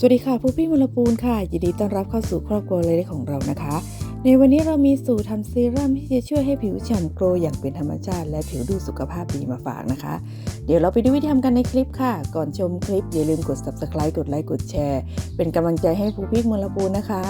สวัสดีค่ะผู้พี่มลปูนค่ะ ยินดีต้อนรับเข้าสู่ครอบครัวเล็กๆของเรานะคะ ในวันนี้เรามีสูตรทำซีรั่มที่จะช่วยให้ผิวฉ่ำโกลอย่างเป็นธรรมชาติ และผิวดูสุขภาพดีมาฝากนะคะ เดี๋ยวเราไปดูวิธีทำกันในคลิปค่ะ ก่อนชมคลิปอย่าลืมกด subscribe กดไลค์กดแชร์ เป็นกำลังใจให้ผู้พี่มลปูนนะคะ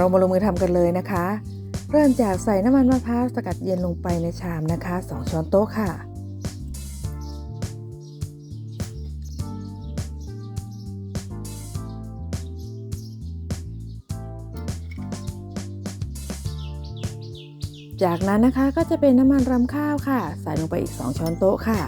เรามาลงมือทำกันเลยนะคะ เริ่มจากใส่น้ำมันมะพร้าวสกัดเย็นลงไปในชามนะคะ 2 ช้อนโต๊ะค่ะ จากนั้นนะคะก็จะเป็นน้ำมันรำข้าวค่ะ ใส่ลงไปอีก 2 ช้อนโต๊ะค่ะ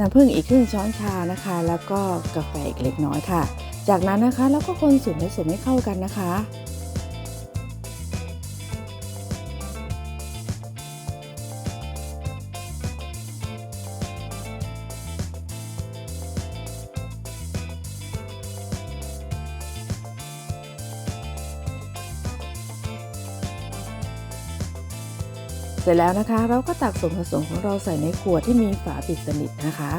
น้ำผึ้งอีกครึ่งช้อนชานะคะ แล้วก็กาแฟอีกเล็กน้อยค่ะ จากนั้นนะคะแล้วก็คนส่วนผสมให้เข้ากันนะคะ เสร็จแล้วนะคะ เราก็ตักส่วนผสมของเราใส่ในขวดที่มีฝาปิดสนิทนะคะ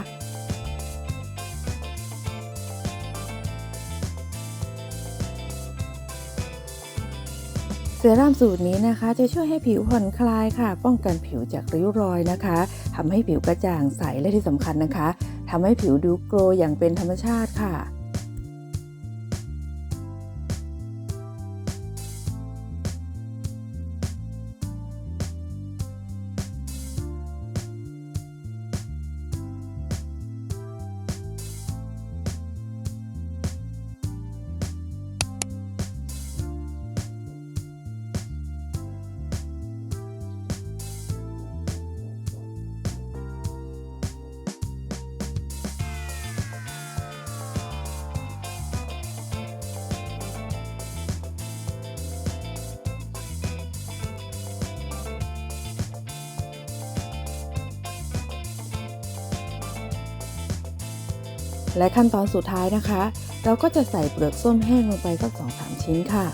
เซรั่มสูตรนี้นะคะ จะช่วยให้ผิวผ่อนคลายค่ะ ป้องกันผิวจากริ้วรอยนะคะทำให้ผิวกระจ่างใสและที่สำคัญนะคะทำให้ผิวดูโกลอย่างเป็นธรรมชาติค่ะ และขั้นตอนสุดท้ายนะคะ เราก็จะใส่เปลือกส้มแห้งลงไปสักสองสามชิ้นค่ะ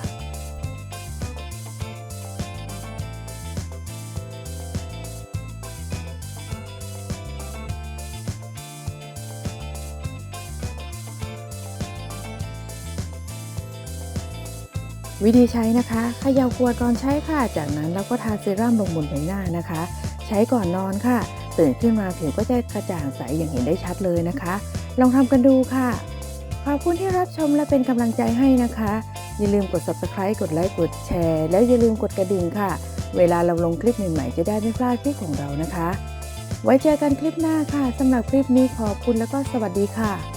วิธีใช้นะคะเขย่าขวดก่อนใช้ค่ะ จากนั้นเราก็ทาเซรั่มลงบนใบหน้านะคะ ใช้ก่อนนอนค่ะ ตื่นขึ้นมาผิวก็จะกระจ่างใสอย่างเห็นได้ชัดเลยนะคะ ลองทำกันดูค่ะ ขอบคุณที่รับชมและเป็นกำลังใจให้นะคะ อย่าลืมกด subscribe กดไลค์กดแชร์ แล้วอย่าลืมกดกระดิ่งค่ะ เวลาเราลงคลิปใหม่ๆ จะได้ไม่พลาดคลิปของเรานะคะ ไว้เจอกันคลิปหน้าค่ะสำหรับคลิปนี้ขอบคุณแล้วก็สวัสดีค่ะ